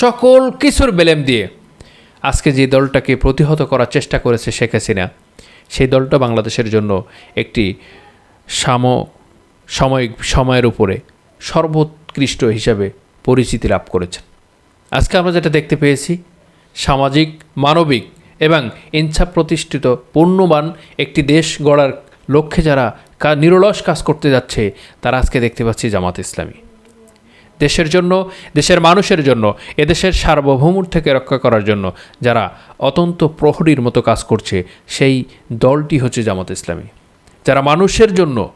সকল কিছুর বেলেম দিয়ে আজকে যে দলটাকে প্রতিহত করার চেষ্টা করেছে শেখ হাসিনা, সেই দলটা বাংলাদেশের জন্য একটি সাম সাময়িক সময়ের উপরে সর্বোৎকৃষ্ট হিসাবে পরিচিতি লাভ করেছেন। আজকে আমরা যেটা দেখতে পেয়েছি, সামাজিক, মানবিক এবং ইচ্ছা প্রতিষ্ঠিত পূর্ণবান একটি দেশ গড়ার লক্ষ্যে যারা নিরলস কাজ করতে যাচ্ছে, তারা আজকে দেখতে পাচ্ছি জামাত ইসলামী। দেশের জন্য, দেশের মানুষের জন্য, এদেশের সার্বভৌমুর থেকে রক্ষা করার জন্য যারা অতন্ত প্রহরীর মতো কাজ করছে, সেই দলটি হচ্ছে জামাত ইসলামী। যারা মানুষের জন্য,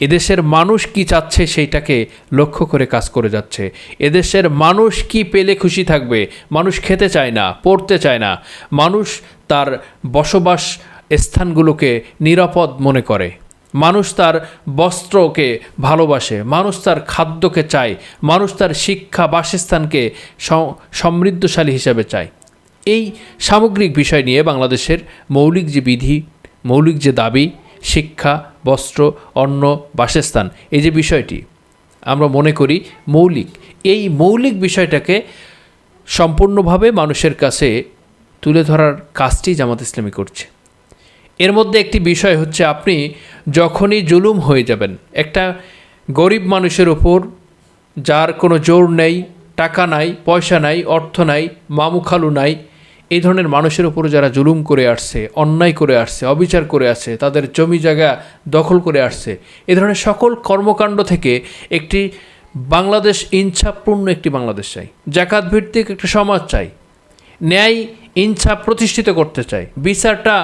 এদেশের মানুষ কি চাচ্ছে সেইটাকে লক্ষ্য করে কাজ করে যাচ্ছে। এদেশের মানুষ কি পেলে খুশি থাকবে, মানুষ খেতে চায় না, পড়তে চায় না, মানুষ তার বসবাস স্থানগুলোকে নিরাপদ মনে করে। মানুষ তার বস্ত্রকে ভালোবাসে, মানুষ তার খাদ্যকে চায়, মানুষ তার শিক্ষা বাসস্থানকে সমৃদ্ধশালী হিসাবে চায়। এই সামগ্রিক বিষয় নিয়ে বাংলাদেশের মৌলিক যে বিধি, মৌলিক যে দাবি, শিক্ষা, বস্ত্র, অন্ন, বাসস্থান, এই যে বিষয়টি, আমরা মনে করি মৌলিক। এই মৌলিক বিষয়টাকে সম্পূর্ণভাবে মানুষের কাছে তুলে ধরার কাজটি জামাত ইসলামী করছে। এর মধ্যে একটি বিষয় হচ্ছে আপনি যখনই জুলুম হয়ে যাবেন, একটা গরিব মানুষের ওপর যার কোনো জোর নেই, টাকা নাই, পয়সা নাই, অর্থ নাই মামুখালু নাই, এই ধরনের মানুষের উপর যারা জুলুম করে আসছে, অন্যায় করে আসছে, অবিচার করে আসছে, তাদের জমি জায়গা দখল করে আসছে, এ ধরনের সকল কর্মকাণ্ড থেকে একটি বাংলাদেশ ইচ্ছাপূর্ণ একটি বাংলাদেশ চাই। জাকাত ভিত্তিক একটা সমাজ চাই। ন্যায় ইনসাফ প্রতিষ্ঠিত করতে চাই বিচারটা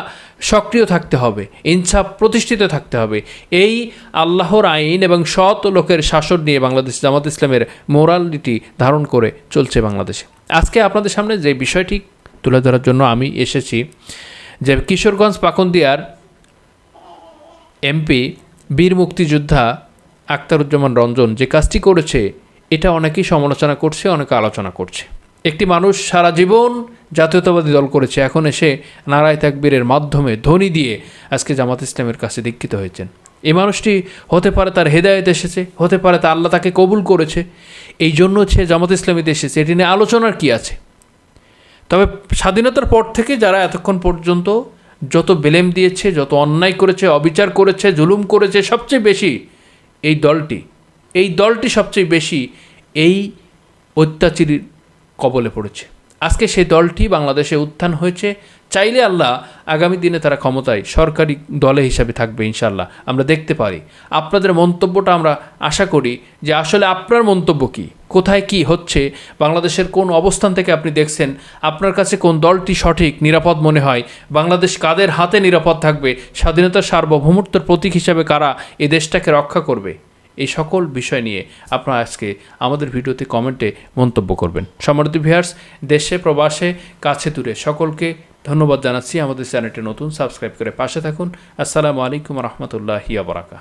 সক্রিয় থাকতে হবে ইনসাফ প্রতিষ্ঠিত থাকতে হবে। এই আল্লাহর আইন এবং সৎ লোকের শাসন নিয়ে বাংলাদেশ জামাত ইসলামের মোরালিটি ধারণ করে চলছে বাংলাদেশে। আজকে আপনাদের সামনে যে বিষয়টি তুলে ধরার জন্য আমি এসেছি, যে কিশোরগঞ্জ পাকন্দিয়ার এমপি বীর মুক্তিযোদ্ধা আক্তারুজ্জামান রঞ্জন যে কাজটি করেছে, এটা অনেকেই সমালোচনা করছে, অনেকে আলোচনা করছে। একটি মানুষ সারা জীবন জাতীয়তাবাদী দল করেছে। এখন এসে নারায় তাকবীরের মাধ্যমে ধ্বনি দিয়ে আজকে জামাত ইসলামের কাছে দীক্ষিত হয়েছেন। এই মানুষটি হতে পারে তার হেদায়েত এসেছে, হতে পারে তা আল্লাহ তাকে কবুল করেছে। এই জন্য সে জামাত ইসলামীতে এসেছে, এটি নিয়ে আলোচনার কী আছে? তবে স্বাধীনতার পর থেকে যারা এতক্ষণ পর্যন্ত যত বেলেম দিয়েছে, যত অন্যায় করেছে, অবিচার করেছে, জুলুম করেছে, সবচেয়ে বেশি এই দলটি এই দলটি সবচেয়ে বেশি এই অত্যাচারীর কবলে পড়েছে। আজকে সেই দলটি বাংলাদেশে উত্থান হয়েছে। চাইলে আল্লাহ আগামী দিনে তারা ক্ষমতায় সরকারি দলে হিসাবে থাকবে ইনশাল্লাহ আমরা দেখতে পারি। আপনাদের মন্তব্যটা আমরা আশা করি যে আসলে আপনার মন্তব্য কী? কোথায় কি হচ্ছে? বাংলাদেশের কোন অবস্থান থেকে আপনি দেখছেন? আপনার কাছে কোন দলটি সঠিক, নিরাপদ মনে হয়? বাংলাদেশ কাদের হাতে নিরাপদ থাকবে? স্বাধীনতার সার্বভৌমত্বের প্রতীক হিসাবে কারা এ দেশটাকে রক্ষা করবে? এই সকল বিষয় নিয়ে আপনারা আজকে আমাদের ভিডিওতে কমেন্টে মন্তব্য করবেন। সমৃদ্ধি ভিয়ার্স দেশে, প্রবাসে, কাছে দূরে সকলকে ধন্যবাদ জানাচ্ছি। আমাদের চ্যানেলটি নতুন, সাবস্ক্রাইব করে পাশে থাকুন। আসসালামু আলাইকুম রহমতুল্লাহি আবরাকা